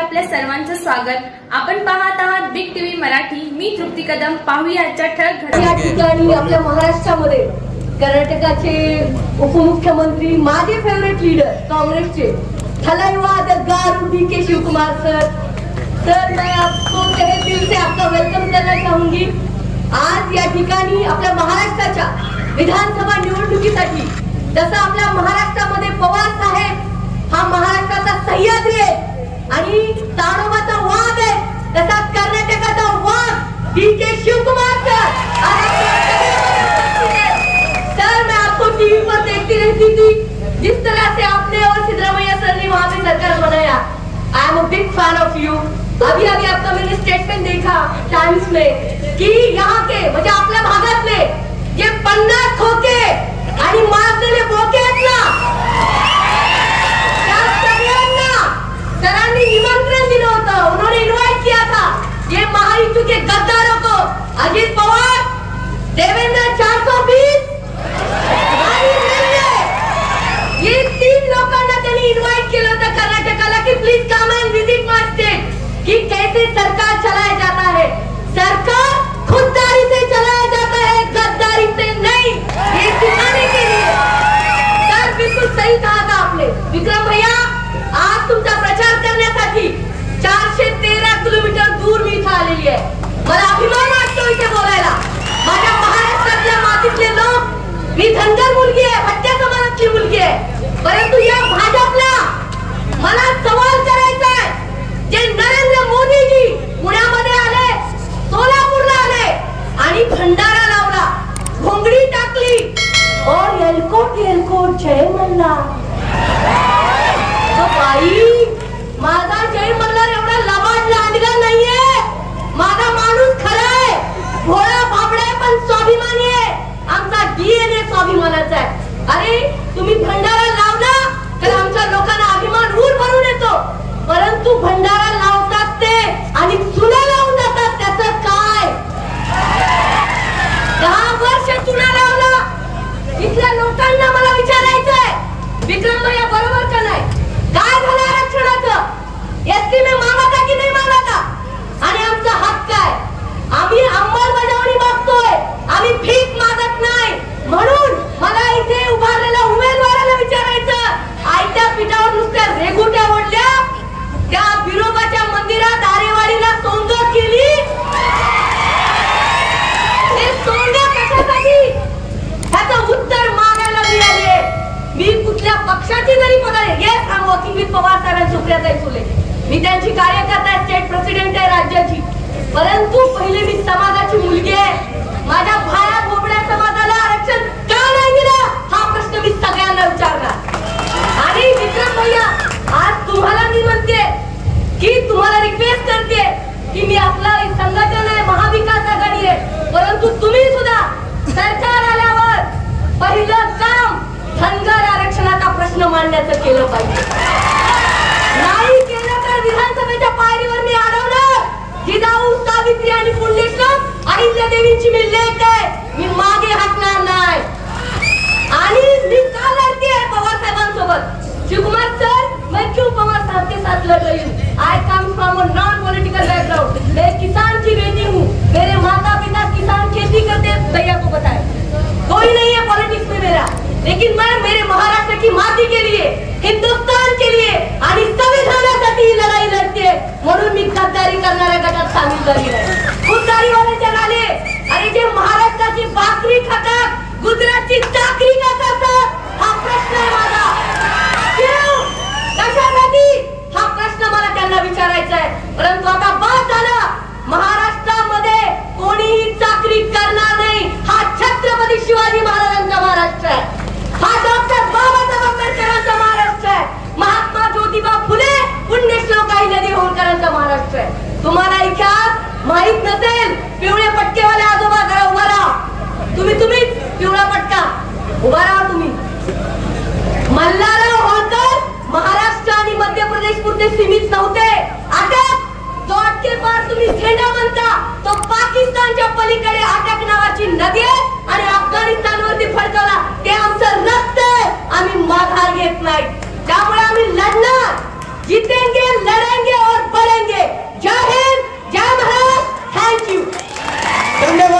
आपल्या सर्वांचं स्वागत. आपण पाहत आहात बिग टीव्ही मराठी. मी तृप्ती कदम. पाहूया आजच्या ठळक घडामोडी या ठिकाणी आपल्या महाराष्ट्रामध्ये कर्नाटकाचे उपमुख्यमंत्री माझे फेवरेट लीडर काँग्रेसचे थलाईवाद गारू D K Shivakumar sir. Sir मैं आपको तहे दिल से आपका वेलकम करना चाहूंगी. आज या ठिकाणी आपल्या महाराष्ट्राच्या विधानसभा निवडणुकीसाठी जसं आपल्या महाराष्ट्रामध्ये पवार ताडोबाचा वाघ आहे तसा कर्नाटकाचा वाघ D K Shivakumar sir. Sir, मैं आपको टीवी पर देखती रहती थी। जिस तरह से आपने और सिद्धरामैया सर ने वहाँ पे सरकार बनाया। I am a big fan of you अभी अभी आपका मैंने स्टेटमेंट देखा टाइम्स में कि यहाँ के म्हणजे आपल्या भागातले जे पन्नास खोके, आणि मारलेले बोके deben de धनगर मुलगी आहे भट्ट्या समाजातली मुलगी आहे. परंतु या भाजपला मला सवाल करायचा आहे. जे नरेंद्र मोदीजी पुण्यामध्ये आले सोलापूरला आले आणि भंडारा लावला घोंगडी टाकली. और एलकोट एलकोट जय मल्ला डीएनए स्वाभिमानाचा आहे. अरे तुम्ही भंडारा लावला तर आमच्या लोकांना अभिमान ऊर भरून येतो. परंतु भंडारा लावतात ते आणि चुना लावून जातात त्याचं काय दहा वर्ष चुना लावला इथल्या लोकांना मला विचारायचं आहे विक्रम भैया बरोबर का नाही काय झालं आरक्षणाचं एसटी में मागा की नाही मागा आणि आमचा हक्क आहे आम्ही अंमलबजावणी मागतोय आम्ही भीक मागत नाही म्हणून मला इथे उभारलेल्या उमेदवाराला विचारायचं आयत्या पिठावर नुसत्या रेगुट्या ओढल्या त्या बिरोबाच्या मंदिरात आरेवाडीला सोंग केली हे सोंगे कशासाठी ह्याचं उत्तर मागायला मिळाले मी पक्षाची जरी पदार yes am working with Pawar साहेब सुप्रियाताई फुले. मी त्यांची कार्यकर्ता आहे स्टेट प्रेसिडेंट आहे राज्याची. परंतु पहिले मी समाजाची मुलगी आहे. माझ्या भाया बोबड्या समाजाला आरक्षण का नाही दिलं? हा प्रश्न मी सगळ्यांना विचारणार. आणि विक्रम भैया आज तुम्हाला मी म्हणते की तुम्हाला रिक्वेस्ट करते की मी आपला एक संघटन आहे महाविकास आघाडी आहे. परंतु तुम्ही सुद्धा सरकार आल्यावर पहिलं काम धनगर आरक्षणाचा प्रश्न मांडण्याचं केलं पाहिजे. नाही केलं तर विधानसभेच्या पायरीवर मी अडवणार जिजाऊ सावित्री आणि पुण्यश्लोक अहिल्या देवींची मी लेख आहे मी मागे हटणार नाही आणि मी का लढती है पवार साहेबांसोबत शिवकुमार सर मैं क्यों पवार साहब के साथ लड़ रही हूँ I come from a non political background मैं किसान की बेटी हूँ मेरे माता पिता किसान खेती करते हैं, भैया को बताए कोई नहीं है पॉलिटिक्स में मेरा लेकिन मैं मेरे महाराष्ट्र की माती के लिए हिंदुस्तान के लिए आणि संविधानासाठी ही लढाई लढते म्हणून मी गद्दारी करणाऱ्या गटात सामील झाली आहे. खुददारीवाले जगाले आणि जे महाराष्ट्राची भाकरी खातात गुजरातची चाकरी का करतात हा प्रश्न आहे माझा. कशासाठी? हा प्रश्न मला त्यांना विचारायचा आहे. परंतु आता पुरते सीमित नव्हते. आता जो अटकेपार तुम्ही सेना म्हणता तो पाकिस्तानच्या पलीकडे अटक नावाची नदी आहे आणि अफगाणिस्तान वरती फडकवला. ते आमचं रक्त आम्ही माघार घेत नाही. त्यामुळे आम्ही लढणार. जितेंगे लढेंगे और बढेंगे. जय हिंद जय भारत. थँक्यू धन्यवाद.